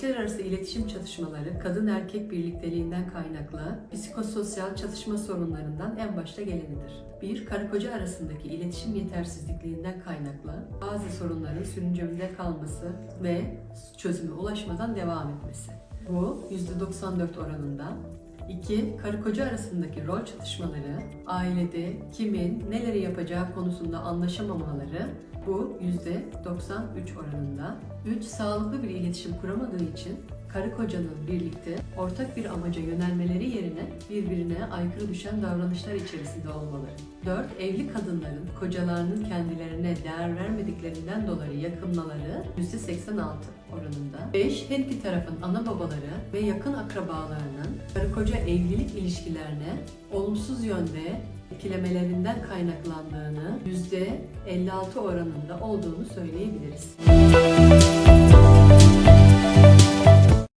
Eşler arası iletişim çatışmaları kadın erkek birlikteliğinden kaynaklı psikososyal çatışma sorunlarından en başta gelenidir. Bir, karı koca arasındaki iletişim yetersizlikliğinden kaynaklı bazı sorunların sürüncemde kalması ve çözüme ulaşmadan devam etmesi. Bu %94 oranında 2. Karı koca arasındaki rol çatışmaları, ailede kimin neleri yapacağı konusunda anlaşamamaları bu %93 oranında. 3. Sağlıklı bir iletişim kuramadığı için karı kocanın birlikte ortak bir amaca yönelmeleri yerine birbirine aykırı düşen davranışlar içerisinde olmaları. 4. Evli kadınların kocalarının kendilerine değer vermediklerinden dolayı yakınmaları %86 oranında. 5. Her iki tarafın ana babaları ve yakın akrabalarının karı koca evlilik ilişkilerine olumsuz yönde etkilemelerinden kaynaklandığını %56 oranında olduğunu söyleyebiliriz.